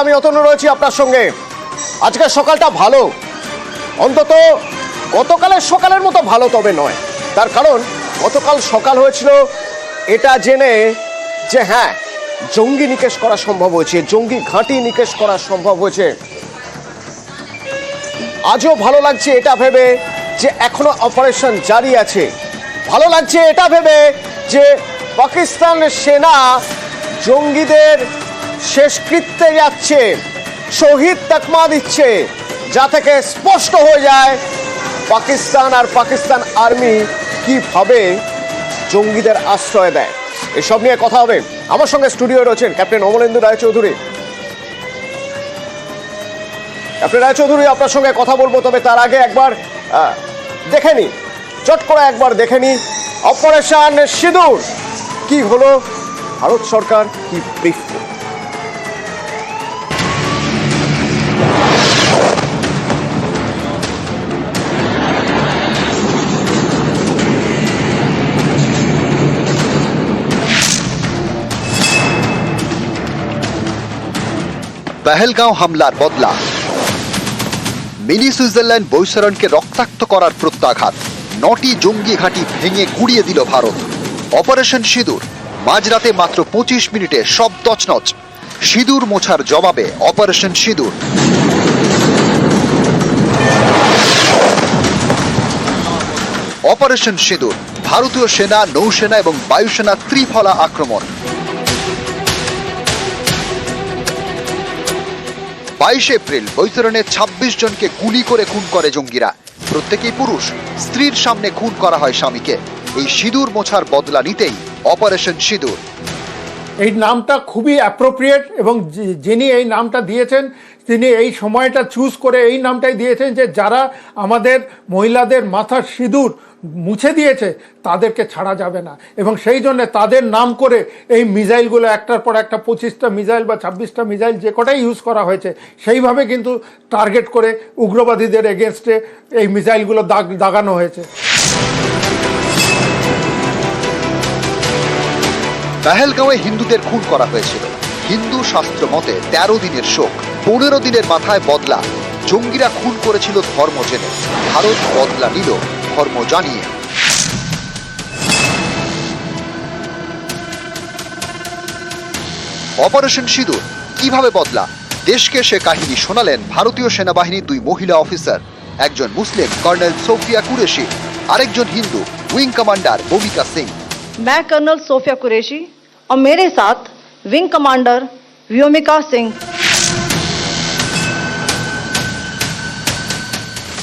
আমি অতনু রয়েছি আপনার সঙ্গে। আজকে সকালটা ভালো। অন্তত গতকালের সকালের মতো ভালো তবে নয়। তার কারণ, গতকাল সকাল হয়েছিল এটা জেনে যে হ্যাঁ জঙ্গি নিকেশ করা সম্ভব হয়েছে, জঙ্গি ঘাঁটি নিকেশ করা সম্ভব হয়েছে। আজও ভালো লাগছে এটা ভেবে যে এখনও অপারেশন জারি আছে। ভালো লাগছে এটা ভেবে যে পাকিস্তান সেনা জঙ্গিদের শেষকৃত্যে যাচ্ছে। শহীদ তাকমা দিচ্ছে, যা থেকে স্পষ্ট হয়ে যায়, পাকিস্তান আর পাকিস্তান আর্মি কীভাবে জঙ্গিদের আশ্রয় দেয়। এসব নিয়ে কথা হবে। আমার সঙ্গে স্টুডিও রয়েছেন ক্যাপ্টেন অমলেন্দু রায়চৌধুরী। ক্যাপ্টেন রায়চৌধুরী, আপনার সঙ্গে কথা বলব, তবে তার আগে একবার দেখে নি চট করে একবার দেখে নি অপারেশন সিঁদুর, কি হলো? ভারত সরকার কি ব্রিফ পেহেলগাঁও হামলার বদলা। মিনি সুইজারল্যান্ড বৈশরণকে রক্তাক্ত করার প্রত্যাঘাত। নটি জঙ্গি ঘাঁটি ভেঙে গুড়িয়ে দিল ভারত। অপারেশন সিঁদুর, মাঝরাতে মাত্র পঁচিশ মিনিটে সব তছনছ। সিঁদুর মোছার জবাবে অপারেশন সিঁদুর। অপারেশন সিঁদুর, ভারতীয় সেনা, নৌসেনা এবং বায়ুসেনা ত্রিফলা আক্রমণ। বাইশে এপ্রিল বৈতরণে ২৬ জনকে গুলি করে খুন করে জঙ্গিরা। প্রত্যেকেই পুরুষ। স্ত্রীর সামনে খুন করা হয় স্বামীকে। এই সিঁদুর মোছার বদলা নিতেই অপারেশন সিঁদুর। এই নামটা খুবই অ্যাপ্রোপ্রিয়েট এবং যিনি এই নামটা দিয়েছেন, তিনি এই সময়টা চুজ করে এই নামটাই দিয়েছেন যে যারা আমাদের মহিলাদের মাথার সিঁদুর মুছে দিয়েছে, তাদেরকে ছাড়া যাবে না। এবং সেই জন্য তাদের নাম করে এই মিসাইলগুলো একটার পর একটা পঁচিশটা মিসাইল বা ছাব্বিশটা মিসাইল যে কটাই ইউজ করা হয়েছে, সেইভাবে কিন্তু টার্গেট করে উগ্রবাদীদের এগেনস্টে এই মিসাইলগুলো দাগ, দাগানো হয়েছে। পেহেলগাঁওয়ে হিন্দুদের খুন করা হয়েছিল। হিন্দু শাস্ত্র মতে তেরো দিনের শোক, পনেরো দিনের মাথায় বদলা। জঙ্গিরা খুন করেছিল ধর্ম জেনে। ভারত বদলা নিল ধর্ম জানিয়ে অপারেশন সিঁদুর কিভাবে বদলা দেশকে সে কাহিনী শোনালেন ভারতীয় সেনাবাহিনীর দুই মহিলা অফিসার একজন মুসলিম কর্নেল সোফিয়া কুরেশি আরেকজন হিন্দু উইং কমান্ডার ববিকা সিং मैं कर्नल सोफिया कुरैशी और मेरे साथ विंग कमांडर व्योमिका सिंह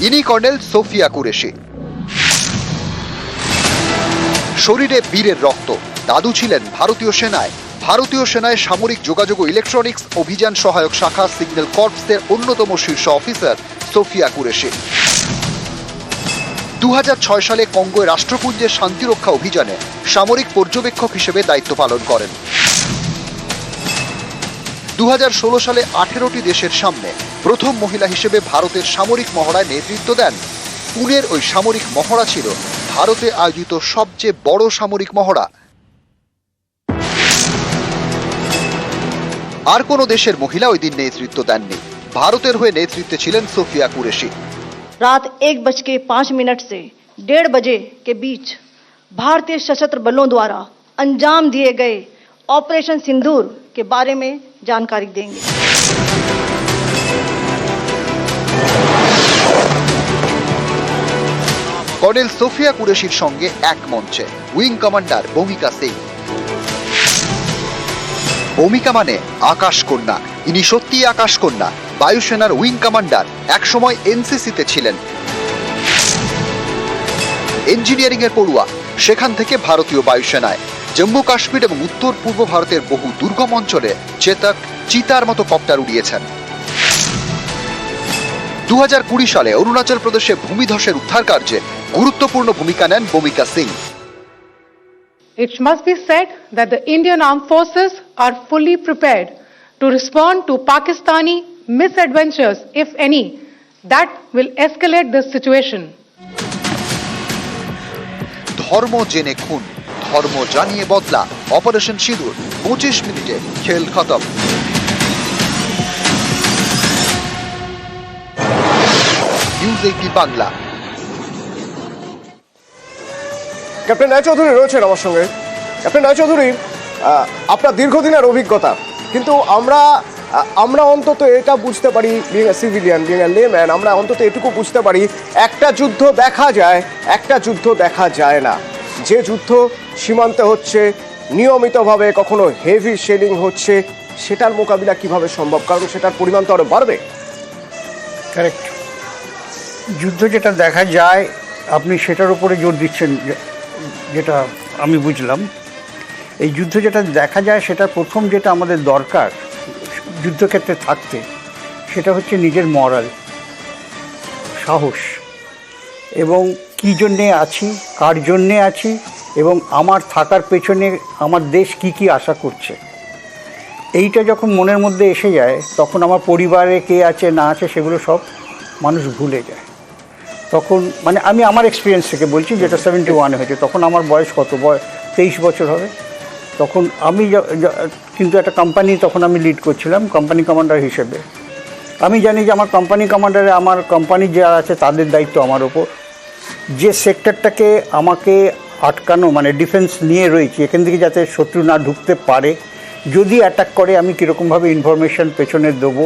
ইনি কর্নেল সোফিয়া কুরেশি শরীরে বীরের রক্ত। দাদু ছিলেন ভারতীয় সেনায়। ভারতীয় সেনায় সামরিক যোগাযোগ ও ইলেকট্রনিক্স অভিযান সহায়ক শাখা সিগন্যাল কর্পসের অন্যতম শীর্ষ অফিসার সোফিয়া কুরেশি। দু হাজার ছয় সালে কঙ্গোয় রাষ্ট্রপুঞ্জের শান্তিরক্ষা অভিযানে সামরিক পর্যবেক্ষক হিসেবে দায়িত্ব পালন করেন। দু হাজার ষোলো সালে আঠেরোটি দেশের সামনে প্রথম মহিলা হিসেবে ভারতের সামরিক মহড়ায় নেতৃত্ব দেন। পুনের ওই সামরিক মহড়া ছিল ভারতে আয়োজিত সবচেয়ে বড় সামরিক মহড়া আর কোনো দেশের মহিলা ওই দিন নেতৃত্ব দেননি ভারতের হয়ে নেতৃত্বে ছিলেন সোফিয়া কুরেশি रात एक बज के पाँच मिनट से डेढ़ बजे के बीच भारतीय सशस्त्र बलों द्वारा अंजाम दिए गए ऑपरेशन सिंदूर के बारे में जानकारी देंगे কর্নেল সোফিয়া কুরেশির সঙ্গে এক মঞ্চে। উইং কমান্ডার ভূমিকা সিং। ভূমিকা মানে আকাশ কন্যা। ইনি সত্যি আকাশ কন্যা। বায়ুসেনার উইং কমান্ডার একসময় এনসিসিতে ছিলেন। ইঞ্জিনিয়ারিং এর পড়ুয়া, সেখান থেকে ভারতীয় বায়ুসেনায়। জম্মু কাশ্মীর এবং উত্তর পূর্ব ভারতের বহু দুর্গম অঞ্চলে চেতক চিতার মতো কপ্টার উড়িয়েছেন। দু হাজার কুড়ি সালে অরুণাচল প্রদেশে ভূমিধসের উদ্ধার কার্যে গুরুত্বপূর্ণ ভূমিকা নেন ভূমিকা Singh It must be said that the Indian armed forces are fully prepared to respond to Pakistani misadventures, if any, that will escalate this situation. ধর্ম জেনে খুন ধর্ম জানিয়ে বদলা অপারেশন সিঁদুর পঁচিশ মিনিটে খেল খতম news eighty Bangla captain Roychowdhury রয়েছেন আমার সঙ্গে। ক্যাপ্টেন রায়চৌধুরী আহ, আপনার দীর্ঘদিনের অভিজ্ঞতা কিন্তু আমরা আমরা অন্তত এটা বুঝতে পারি বিং সিভিলিয়ান বিং লেম্যান আমরা অন্তত এটুকু বুঝতে পারি একটা যুদ্ধ দেখা যায় একটা যুদ্ধ দেখা যায় না। যে যুদ্ধ সীমান্তে হচ্ছে নিয়মিতভাবে কখনো হেভি শেলিং হচ্ছে সেটার মোকাবিলা কীভাবে সম্ভব? কারণ সেটার পরিমাণ তো আরও বাড়বে। কারেক্ট যুদ্ধ যেটা দেখা যায় আপনি সেটার উপরে জোর দিচ্ছেন যেটা আমি বুঝলাম, এই যুদ্ধ যেটা দেখা যায় সেটা প্রথম যেটা আমাদের দরকার যুদ্ধক্ষেত্রে থাকতে, সেটা হচ্ছে নিজের মরাল সাহস। এবং কী জন্যে আছি, কার জন্যে আছি, এবং আমার থাকার পেছনে আমার দেশ কি কি আশা করছে। এইটা যখন মনের মধ্যে এসে যায়, তখন আমার পরিবারে কে আছে, না আছে, সেগুলো সব মানুষ ভুলে যায়। তখন মানে আমি আমার এক্সপিরিয়েন্স থেকে বলছি যেটা সেভেন্টি ওয়ানে হয়েছে। তখন আমার বয়স কত? বয়স তেইশ বছর হবে। তখন আমি কিন্তু একটা কোম্পানি তখন আমি লিড করছিলাম কোম্পানি কমান্ডার হিসেবে। আমি জানি যে আমার কোম্পানি কমান্ডারে আমার কোম্পানি যারা আছে তাদের দায়িত্ব আমার ওপর। যে সেক্টরটাকে আমাকে আটকানো মানে ডিফেন্স নিয়ে রয়েছে, এখান থেকে যাতে শত্রু না ঢুকতে পারে, যদি অ্যাটাক করে, আমি কীরকমভাবে ইনফরমেশন পেছনে দেবো,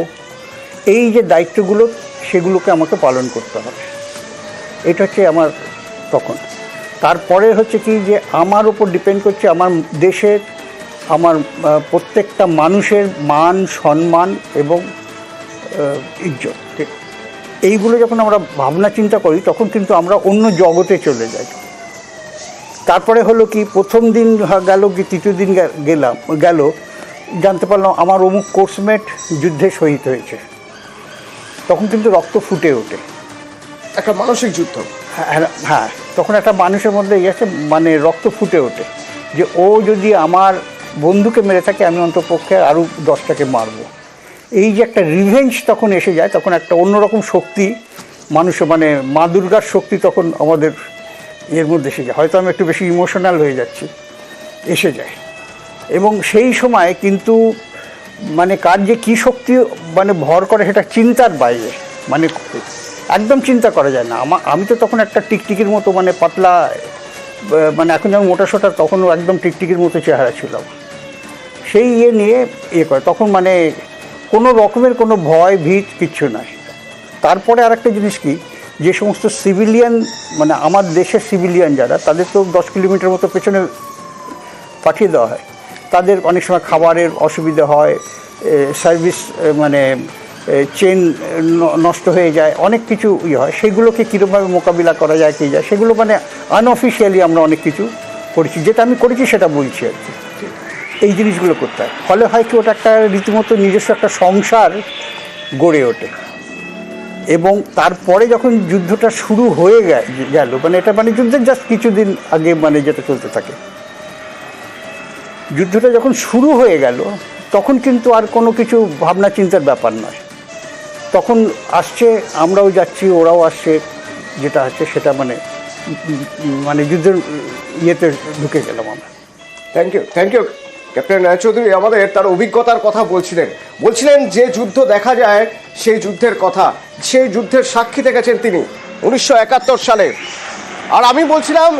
এই যে দায়িত্বগুলো, সেগুলোকে আমাকে পালন করতে হবে। এটা হচ্ছে আমার তখন। তারপরে হচ্ছে কি যে আমার উপর ডিপেন্ড করছে আমার দেশের, আমার প্রত্যেকটা মানুষের মান, সম্মান এবং ইজ্জত। এইগুলো যখন আমরা ভাবনা চিন্তা করি, তখন কিন্তু আমরা অন্য জগতে চলে যাই। তারপরে হলো কি, প্রথম দিন গেল কি, তৃতীয় দিন গেলাম, গেল, জানতে পারলাম আমার অমুক কোর্সমেট যুদ্ধে শহীদ হয়েছে। তখন কিন্তু রক্ত ফুটে ওঠে। একটা মানসিক যুদ্ধ। হ্যাঁ হ্যাঁ তখন একটা মানুষের মধ্যে গেছে মানে রক্ত ফুটে ওঠে, যে ও যদি আমার বন্ধুকে মেরে থাকে, আমি অন্তপক্ষে আরও দশটাকে মারবো। এই যে একটা রিভেঞ্জ তখন এসে যায়, তখন একটা অন্যরকম শক্তি, মানুষের মানে মা দুর্গার শক্তি তখন আমাদের এর মধ্যে এসে যায়। হয়তো আমি একটু বেশি ইমোশনাল হয়ে যাচ্ছি, এসে যায়। এবং সেই সময় কিন্তু মানে কার যে কী শক্তি মানে ভর করে সেটা চিন্তার বাইরে মানে একদম চিন্তা করা যায় না। আমা- আমি তো তখন একটা টিকটিকির মতো মানে পাতলা মানে এখন যেমন মোটা সোটা, তখনও একদম টিকটিকির মতো চেহারা ছিল। সেই ইয়ে নিয়ে ইয়ে করে। তখন মানে কোনো রকমের কোনো ভয়, ভীত কিচ্ছু নাই। তারপরে আরেকটা জিনিস কি? যে সমস্ত সিভিলিয়ান মানে আমার দেশের সিভিলিয়ান যারা, তাদের তো দশ কিলোমিটার মতো পেছনে পাঠিয়ে দেওয়া হয়। তাদের অনেক সময় খাবারের অসুবিধা হয় সার্ভিস মানে চেন নষ্ট হয়ে যায়, অনেক কিছু ইয়ে হয়। সেগুলোকে কীরকমভাবে মোকাবিলা করা যায়, কী যায়, সেগুলো মানে আনঅফিসিয়ালি আমরা অনেক কিছু করেছি। যেটা আমি করেছি সেটা বলছি আর কি। এই জিনিসগুলো করতে হয়। ফলে হয় কি, ওটা একটা রীতিমতো নিজস্ব একটা সংসার গড়ে ওঠে। এবং তারপরে যখন যুদ্ধটা শুরু হয়ে গেল মানে এটা মানে যুদ্ধের জাস্ট কিছুদিন আগে মানে যেটা চলতে থাকে। যুদ্ধটা যখন শুরু হয়ে গেল, তখন কিন্তু আর কোনো কিছু ভাবনা চিন্তার ব্যাপার নয়। তখন আসছে, আমরাও যাচ্ছি, ওরাও আসছে, যেটা আছে সেটা মানে মানে যুদ্ধের ইয়েতে ঢুকে গেলাম আমরা। Thank you thank you captain Raychaudhuri আমাদের তার অভিজ্ঞতার কথা বলছিলেন। বলছিলেন যে যুদ্ধ দেখা যায়, সেই যুদ্ধের কথা, সেই যুদ্ধের সাক্ষী থেকেছেন তিনি, উনিশশো একাত্তর সালে। আর আমি বলছিলাম,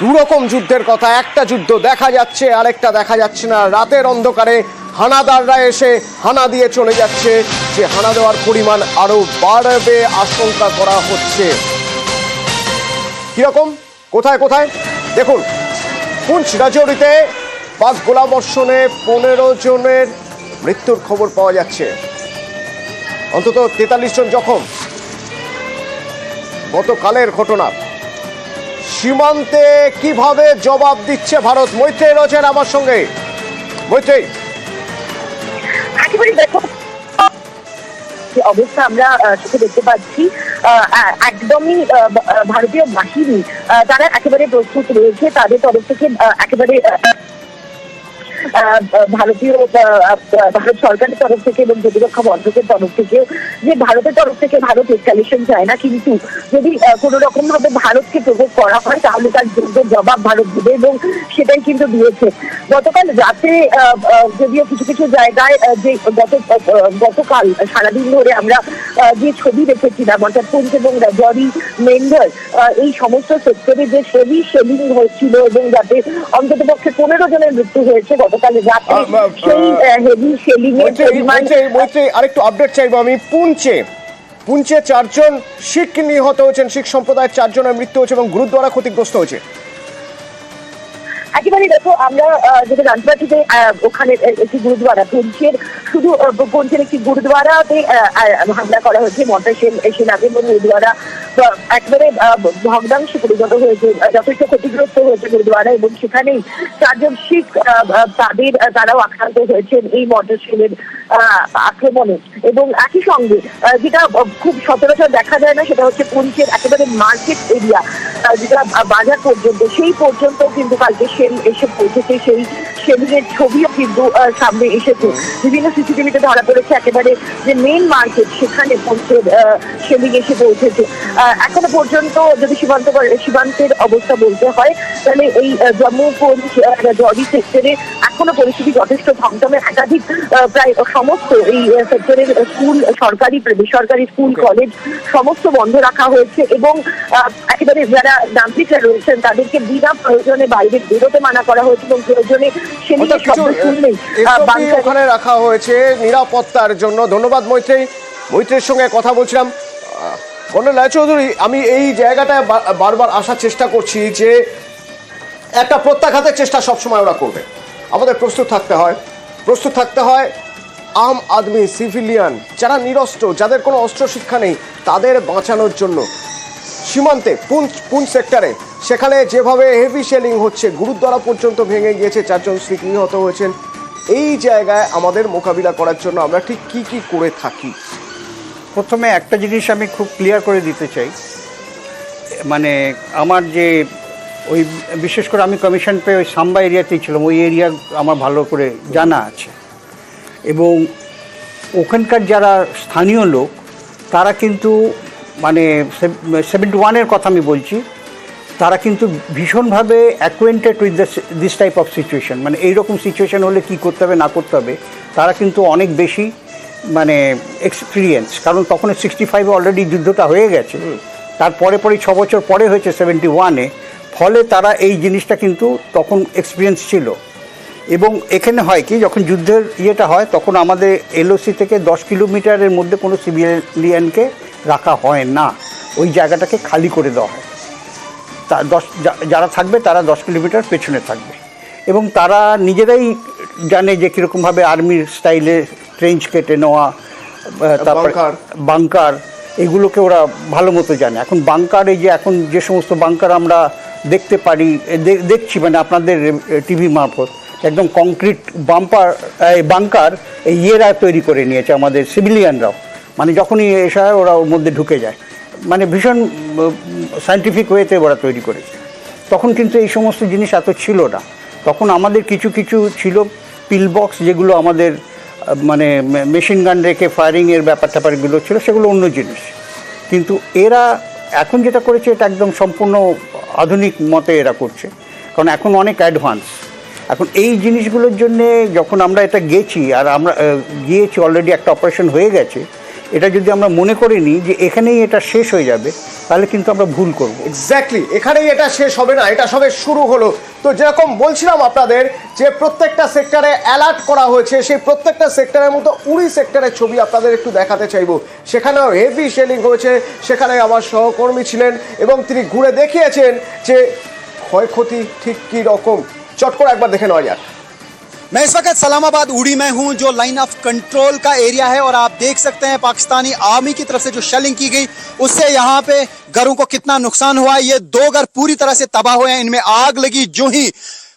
দুরকম যুদ্ধের কথা, একটা যুদ্ধ দেখা যাচ্ছে, আরেকটা দেখা যাচ্ছে না, রাতের অন্ধকারে হানাদাররা এসে হানা দিয়ে চলে যাচ্ছে। যে হানা দেওয়ার পরিমাণ আরও বাড়বে, আশঙ্কা করা হচ্ছে। কীরকম? কোথায় কোথায়? দেখুন, পুঞ্চ রাজৌরিতে পাক গোলাবর্ষণে পনেরো জনের মৃত্যুর খবর পাওয়া যাচ্ছে। অন্তত তেতাল্লিশ জন জখম। গতকালের ঘটনা। সীমান্তে কীভাবে জবাব দিচ্ছে ভারত? মৈত্রী রয়েছেন আমার সঙ্গে। মৈত্রী একেবারে দেখো। অবস্থা আমরা সেটা দেখতে পাচ্ছি। একদমই ভারতীয় বাহিনী তারা একেবারে প্রস্তুত রয়েছে। তাদের তরফ থেকে একেবারে ভারতীয় ভারত সরকারের তরফ থেকে এবং প্রতিরক্ষা মন্ত্রকের তরফ থেকেও যে ভারতের তরফ থেকে ভারত চায় না, কিন্তু যদি কোনো রকম ভাবে ভারতকে করা হয়, তাহলে তার যোগ্য জবাব ভারত দেবে এবং সেটাই কিন্তু দিয়েছে। গতকাল রাতে যদিও কিছু কিছু জায়গায় যে গত গতকাল, সারাদিন ধরে আমরা যে ছবি দেখেছিলাম, অর্থাৎ পুঞ্চ এবং রাজৌরি মেন্ডার এই সমস্ত সেক্টরে যে হেভি শেলিং হচ্ছিল এবং যাতে অন্তত পক্ষে পনেরো জনের মৃত্যু হয়েছে গতকাল রাতে আহ, আহ, সেই হেভি শেলিং এর মৈত্রী পরিমাণ মৈত্রী মৈত্রী আরেকটু আপডেট চাইব। আমি পুঞ্চে পুঞ্চে চারজন শিখ নিহত হয়েছেন শিখ সম্প্রদায়ের চারজনের মৃত্যু হয়েছে এবং গুরুদ্বারা ক্ষতিগ্রস্ত হয়েছে। একেবারে দেখো আমরা যেটা জানতে পারছি যে ওখানে একটি গুরুদ্বারা পুঞ্চের শুধু আহ, একটি গুরুদ্বারাতে হামলা করা হয়েছে মমতা সেন সেন আগে এবং গুরুদ্বারা একেবারে ভগ্নাংশে পরিণত হয়েছে যথেষ্ট ক্ষতিগ্রস্ত হয়েছে গুরুদ্বারা এবং সেখানেই চারজন শিখ তাদের তারাও আক্রান্ত হয়েছেন এই সেনের আক্রমণে। এবং একই সঙ্গে যেটা খুব সচরাচর দেখা যায় না সেটা হচ্ছে পুঞ্চের একেবারে মার্কেট এরিয়া যেটা বাজার পর্যন্ত সেই পর্যন্ত কিন্তু কালকে সেল এসে পৌঁছেছে সেই সেলিংয়ের ছবিও কিন্তু সামনে এসেছে। বিভিন্ন সিসিটিভিতে ধরা পড়েছে একেবারে যে মেইন মার্কেট সেখানে পৌঁছে সেলিং এসে পৌঁছেছে। এখনও পর্যন্ত যদি সীমান্ত সীমান্তের অবস্থা বলতে হয় তাহলে এই জম্মু জরি সেক্টরে এখনও পরিস্থিতি যথেষ্ট থমথমে একাধিক প্রায় সমস্ত এই সেক্টরের স্কুল সরকারি বেসরকারি স্কুল কলেজ সমস্ত বন্ধ রাখা হয়েছে এবং আহ, একেবারে যারা নাগরিকরা রয়েছেন তাদেরকে বিনা প্রয়োজনে বাইরে বেরোতে মানা করা হয়েছে এবং প্রয়োজনে সেদিকে অর্থাৎ কিছু শব্দ শুনলেই রাখা হয়েছে। নিরাপত্তার জন্য। ধন্যবাদ মৈত্রী মৈত্রীর সঙ্গে কথা বলছিলাম। কর্নেল রায়চৌধুরী, আমি এই জায়গাটায় বারবার আসার চেষ্টা করছি যে একটা প্রত্যাঘাতের চেষ্টা সবসময় ওরা করবে। আমাদের প্রস্তুত থাকতে হয়। প্রস্তুত থাকতে হয় আম আদমি, সিভিলিয়ান, যারা নিরস্ত্র, যাদের কোনো অস্ত্র শিক্ষা নেই, তাদের বাঁচানোর জন্য। সীমান্তে পুঞ্চ পুঞ্চ সেক্টরে? সেখানে যেভাবে হেভি শেলিং হচ্ছে, গুরুদ্বারা পর্যন্ত ভেঙে গিয়েছে, চারজন শিখ নিহত হয়েছেন। এই জায়গায় আমাদের মোকাবিলা করার জন্য আমরা ঠিক কি কি করে থাকি? প্রথমে একটা জিনিস আমি খুব ক্লিয়ার করে দিতে চাই। মানে আমার যে ওই বিশেষ করে আমি কমিশন পেয়ে ওই সাম্বা এরিয়াতেই ছিলাম, ওই এরিয়া আমার ভালো করে জানা আছে। এবং ওখানকার যারা স্থানীয় লোক, তারা কিন্তু মানে সেভেন্টি ওয়ানের কথা আমি বলছি তারা কিন্তু ভীষণভাবে acquainted with this type of situation মানে এইরকম সিচুয়েশন হলে কী করতে হবে না করতে হবে তারা কিন্তু অনেক বেশি মানে এক্সপিরিয়েন্স কারণ তখন সিক্সটি ফাইভে অলরেডি যুদ্ধটা হয়ে গেছে। তারপরে পরে ছ বছর পরে হয়েছে সেভেন্টি ওয়ানে ফলে তারা এই জিনিসটা কিন্তু তখন এক্সপিরিয়েন্স ছিল। এবং এখানে হয় কি যখন যুদ্ধের ইয়েটা হয় তখন আমাদের এলওসি থেকে দশ কিলোমিটারের মধ্যে কোনো সিভিলিয়ানকে রাখা হয় না। ওই জায়গাটাকে খালি করে দেওয়া হয়। তা দশ যা- যারা থাকবে তারা দশ কিলোমিটার পেছনে থাকবে। এবং তারা নিজেরাই জানে যে কীরকমভাবে আর্মির স্টাইলে ট্রেঞ্চ কেটে নেওয়া তারপর বাংকার। এগুলোকে ওরা ভালো মতো জানে। এখন বাংকার এই যে এখন যে সমস্ত বাংকার আমরা দেখতে পারি দেখছি মানে আপনাদের টিভি মারফত একদম কংক্রিট বাম্পার বাংকার এই ইয়েরা তৈরি করে নিয়েছে আমাদের সিভিলিয়ানরাও মানে যখনই এসে হয় ওরা ওর মধ্যে ঢুকে যায়। মানে ভীষণ সায়েন্টিফিক ওয়েতে ওরা তৈরি করেছে। তখন কিন্তু এই সমস্ত জিনিস এত ছিল না। তখন আমাদের কিছু কিছু ছিল পিল বক্স যেগুলো আমাদের মানে মেশিন গান রেখে ফায়ারিংয়ের ব্যাপার ট্যাপারগুলো ছিল, সেগুলো অন্য জিনিস। কিন্তু এরা এখন যেটা করেছে, এটা একদম সম্পূর্ণ আধুনিক মতে এরা করছে। কারণ এখন অনেক অ্যাডভান্স এখন এই জিনিসগুলোর জন্যে যখন আমরা এটা গেছি, আর আমরা গিয়েছি অলরেডি একটা অপারেশন হয়ে গেছে এটা যদি আমরা মনে করে নিই যে এখানেই এটা শেষ হয়ে যাবে, তাহলে কিন্তু আমরা ভুল করব। এক্স্যাক্টলি এখানেই এটা শেষ হবে না, এটা সবে শুরু হলো। তো যেরকম বলছিলাম আপনাদের যে প্রত্যেকটা সেক্টরে অ্যালার্ট করা হয়েছে, সেই প্রত্যেকটা সেক্টরের মতো উড়ি সেক্টরের ছবি আপনাদের একটু দেখাতে চাইব। সেখানেও হেভি শেলিং হয়েছে, সেখানে আমার সহকর্মী ছিলেন এবং তিনি ঘুরে দেখিয়েছেন যে ক্ষয়ক্ষতি ঠিক কী রকম। চট করে একবার দেখে নেওয়া যাক। मैं इस वक्त सलामाबाद उड़ी में हूँ, जो लाइन ऑफ़ कंट्रोल का एरिया है और आप देख सकते हैं पाकिस्तानी आर्मी की तरफ़ से जो शेलिंग की गई, उससे यहाँ पे घरों को कितना नुकसान हुआ, ये दो घर पूरी तरह से तबाह हुए हैं, इनमें आग लगी, जो ही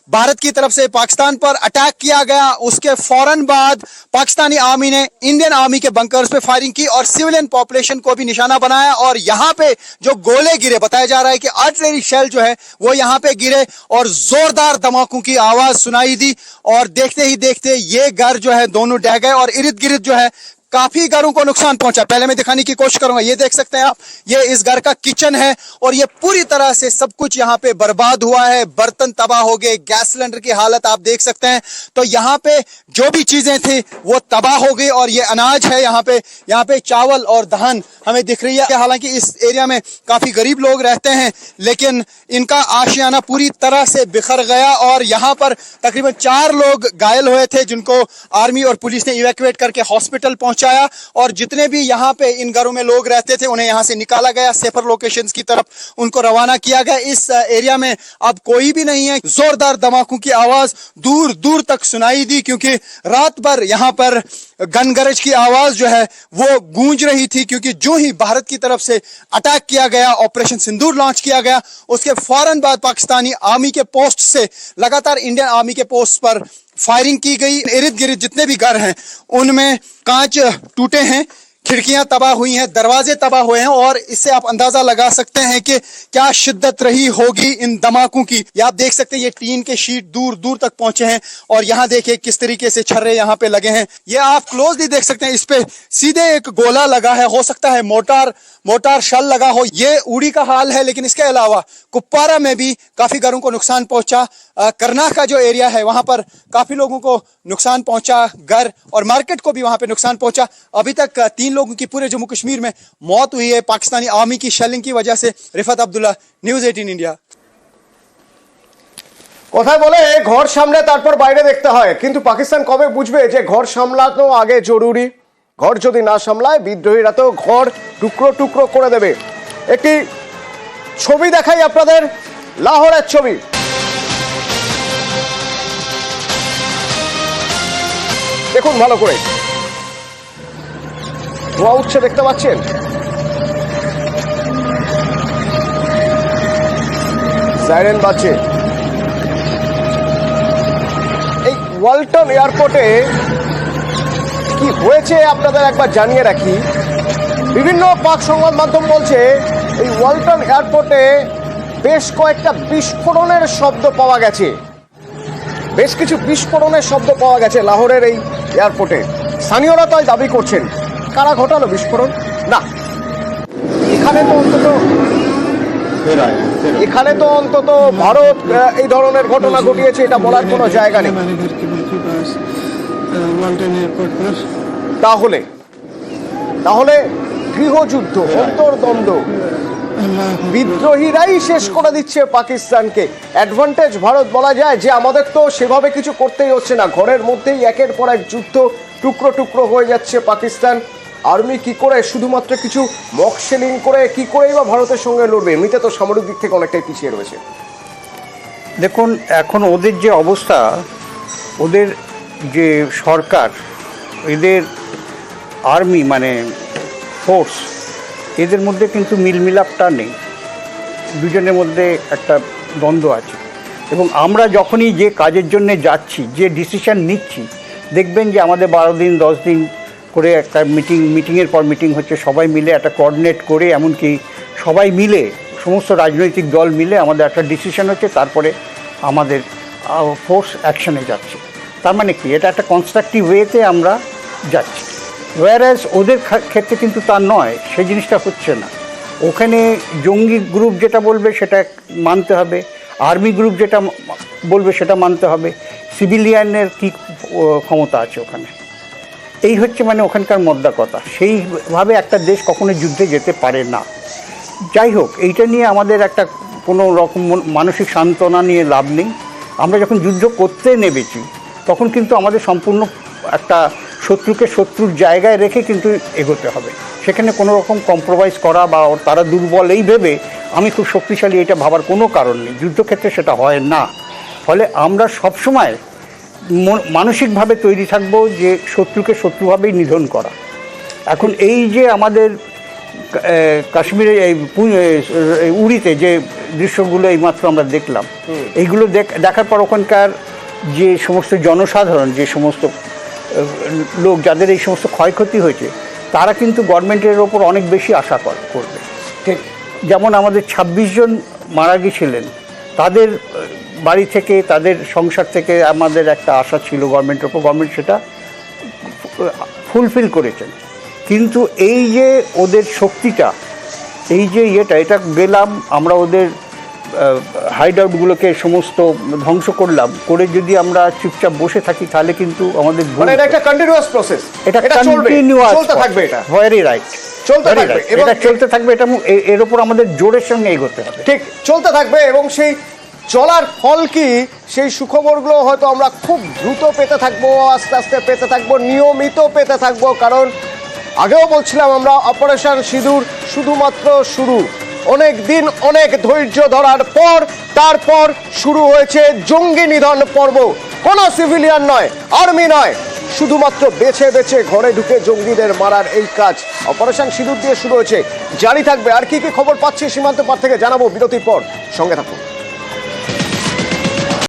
भारत की तरफ़ से पाकिस्तान पर अटैक किया गया। उसके फ़ौरन बाद पाकिस्तानी आर्मी ने इंडियन आर्मी के बंकर्स पे फायरिंग की और सिविलियन पॉपुलेशन को भी निशाना बनाया और यहाँ पे जो गोले गिरे, बताया जा रहा है कि आर्टिलरी शेल जो है, वो यहाँ पे गिरे और जोरदार धमाकों की आवाज़ सुनाई दी और देखते ही देखते ये घर जो है दोनों डह गए और इर्द गिर्द जो है काफ़ी घरों को नुकसान पहुँचा। पहले मैं दिखाने की कोशिश करूँगा, ये देख सकते हैं आप, ये इस घर का किचन है और ये पूरी तरह से सब कुछ यहाँ पे बर्बाद हुआ है, बर्तन तबाह हो गए, गैस सिलेंडर की हालत आप देख सकते हैं। तो यहाँ पे जो भी चीज़ें थी, वो तबाह हो गई और ये अनाज है यहाँ पे यहाँ पे चावल और धान हमें दिख रही है। हालाँकि इस एरिया में काफ़ी गरीब लोग रहते हैं, लेकिन इनका आशियाना पूरी तरह से बिखर गया और यहाँ पर तकरीबन चार लोग घायल हुए थे, जिनको आर्मी और पुलिस ने इवैक्यूएट करके हॉस्पिटल पहुँचाया और जितने भी यहाँ पे इन घरों में लोग रहते थे, उन्हें यहाँ से निकाला गया। सेफर लोकेशंस की तरफ़ उनको रवाना किया गया। इस एरिया में अब कोई भी नहीं है। जोरदार धमाकों की आवाज़ दूर दूर तक सुनाई दी, क्योंकि रात भर यहाँ पर गन गरज की आवाज़ जो है, वो गूंज रही थी, क्योंकि जो ही भारत की तरफ़ से अटैक किया गया ऑपरेशन सिंदूर लॉन्च किया गया, उसके फ़ौरन बाद पाकिस्तानी आर्मी के पोस्ट से, लगातार इंडियन आर्मी के पोस्ट पर फायरिंग की गई इर्द गिर्द जितने भी घर हैं उनमें कांच टूटे हैं। खिड़कियाँ तबाह हुई हैं, दरवाजे तबाह हुए हैं और इससे आप अंदाज़ा लगा सकते हैं कि क्या शिद्दत रही होगी इन धमाकों की। ये आप देख सकते हैं, ये टीन के शीट दूर दूर तक पहुँचे हैं और यहाँ देखिए किस तरीके से छर्रे यहाँ पे लगे हैं। ये आप क्लोजली देख सकते हैं, इस पे सीधे एक गोला लगा है, हो सकता है मोटार मोटार शल लगा हो। ये उड़ी का हाल है, लेकिन इसके अलावा कुप्पारा में भी काफ़ी घरों को नुकसान पहुँचा। करनाह का जो एरिया है, वहाँ पर काफ़ी लोगों को नुकसान पहुँचा, घर और मार्केट को भी वहाँ पे नुकसान पहुँचा। अभी तक तीन लोगों की पूरे जम्मू कश्मीर में मौत हुई है पाकिस्तानी आर्मी की शेलिंग की वजह से Rifat Abdullah news eighteen India কথায় বলে ঘর সামলে তারপর বাইরে দেখতে হয় কিন্তু পাকিস্তান কবে বুঝবে যে ঘর সামলানো আগে জরুরি ঘর যদি না সামলায় বিদ্রোহীরা তো ঘর টুকরো টুকরো করে দেবে একটি ছবি দেখাই আপনাদের লাহোরের ছবি দেখুন ভালো করে ধোয়া উঠছে, দেখতে পাচ্ছেন? সাইরেন বাজছে। এই ওয়ালটন এয়ারপোর্টে কি হয়েছে আপনাদের একবার জানিয়ে রাখি। বিভিন্ন পাক সংবাদ মাধ্যম বলছে, এই ওয়ালটন এয়ারপোর্টে বেশ কয়েকটা বিস্ফোরণের শব্দ পাওয়া গেছে। বেশ কিছু বিস্ফোরণের শব্দ পাওয়া গেছে লাহোরের এই এয়ারপোর্টে। স্থানীয়রা তাই দাবি করছেন। কারা ঘটালো বিস্ফোরণ? না। এখানে তো অন্তত এখানে তো অন্তত ভারত এই ধরনের ঘটনা ঘটিয়েছে এটা বলার কোনো জায়গা নেই। তাহলে তাহলে গৃহযুদ্ধ অন্তর্দ্বন্দ্ব। বিদ্রোহীরাই শেষ করে দিচ্ছে পাকিস্তানকে। অ্যাডভান্টেজ ভারত বলা যায় যে আমাদের তো সেভাবে কিছু করতেই হচ্ছে না। ঘরের মধ্যেই একের পর এক যুদ্ধ টুকরো টুকরো হয়ে যাচ্ছে পাকিস্তান। আর্মি কি করে শুধুমাত্র কিছু মক সেলিং করে, কি করেই বা ভারতের সঙ্গে লড়বে? এমনিতে তো সামরিক দিক থেকে অনেকটাই পিছিয়ে রয়েছে। দেখুন, এখন ওদের যে অবস্থা, ওদের যে সরকার, এদের আর্মি মানে ফোর্স এদের মধ্যে কিন্তু মিলমিলাপটা নেই। দুজনের মধ্যে একটা দ্বন্দ্ব আছে। এবং আমরা যখনই যে কাজের জন্য যাচ্ছি, যে ডিসিশন নিচ্ছি, দেখবেন যে আমাদের বারো দিন, দশ দিন করে একটা মিটিং মিটিংয়ের পর মিটিং হচ্ছে, সবাই মিলে একটা কোঅর্ডিনেট করে, এমনকি সবাই মিলে, সমস্ত রাজনৈতিক দল মিলে আমাদের একটা ডিসিশন হচ্ছে, তারপরে আমাদের ফোর্স অ্যাকশনে যাচ্ছে। তার মানে কি? এটা একটা কনস্ট্রাকটিভ ওয়েতে আমরা যাচ্ছি। ওয়ারাজ ওদের ক্ষেত্রে কিন্তু তা নয়, সেই জিনিসটা হচ্ছে না। ওখানে জঙ্গি গ্রুপ যেটা বলবে সেটা মানতে হবে আর্মি গ্রুপ যেটা বলবে সেটা মানতে হবে সিভিলিয়ানের কী ক্ষমতা আছে ওখানে? এই হচ্ছে মানে ওখানকার মদ্দা কথা। সেইভাবে একটা দেশ কখনো যুদ্ধে যেতে পারে না। যাই হোক, এইটা নিয়ে আমাদের একটা কোনো রকম মানসিক সান্ত্বনা নিয়ে লাভ নেই। আমরা যখন যুদ্ধ করতে নেমেছি, তখন কিন্তু আমাদের সম্পূর্ণ একটা শত্রুকে শত্রুর জায়গায় রেখে কিন্তু এগোতে হবে। সেখানে কোনো রকম কম্প্রোমাইজ করা বা তারা দুর্বল, এই ভেবে আমি খুব শক্তিশালী এটা ভাবার কোনো কারণ নেই। যুদ্ধক্ষেত্রে সেটা হয় না। ফলে আমরা সবসময় মানসিকভাবে তৈরি থাকব যে শত্রুকে শত্রুভাবেই নিধন করা। এখন এই যে আমাদের কাশ্মীরে এই উড়িতে যে দৃশ্যগুলো এইমাত্র আমরা দেখলাম এইগুলো দেখ- দেখার পর ওখানকার যে সমস্ত জনসাধারণ যে সমস্ত লোক যাদের এই সমস্ত ক্ষয়ক্ষতি হয়েছে তারা কিন্তু গভর্নমেন্টের ওপর অনেক বেশি আশা কর- করবে। ঠিক। যেমন আমাদের ২৬ জন মারা গিয়েছিলেন তাদের বাড়ি থেকে তাদের সংসার থেকে আমাদের একটা আশা ছিল গভর্নমেন্টের উপর। গভর্নমেন্ট সেটা ফুলফিল করেছেন। কিন্তু এই যে ওদের শক্তিটা এই যে ইয়েটা এটা গেলাম আমরা ওদের হাইড আউটগুলোকে সমস্ত ধ্বংস করলাম। করে যদি আমরা চুপচাপ বসে থাকি তাহলে কিন্তু আমাদের। মানে এটা একটা কন্টিনিউয়াস প্রসেস এটা চলবে। কন্টিনিউয়াস চলতে থাকবে এটা। ভেরি রাইট চলতে থাকবে এটা চলতে থাকবে এটা এর উপর আমাদের জোরের সঙ্গে এগোতে হবে। ঠিক চলতে থাকবে এবং সেই চলার ফল কি? সেই সুখবরগুলো হয়তো আমরা খুব দ্রুত পেতে থাকব, আস্তে আস্তে পেতে থাকব, নিয়মিত পেতে থাকব, কারণ আগেও বলছিলাম আমরা অপারেশন সিঁদুর শুধুমাত্র শুরু। অনেক দিন অনেক ধৈর্য ধরার পর, তারপর শুরু হয়েছে জঙ্গি নিধন পর্ব। কোনো সিভিলিয়ান নয়, আর্মি নয়। শুধুমাত্র বেছে বেছে ঘরে ঢুকে জঙ্গিদের মারার এই কাজ। অপারেশন সিঁদুর দিয়ে শুরু হয়েছে। জারি থাকবে। আর কি কি খবর পাচ্ছি সীমান্ত পার থেকে জানাব বিরতির পর। সঙ্গে থাকুন।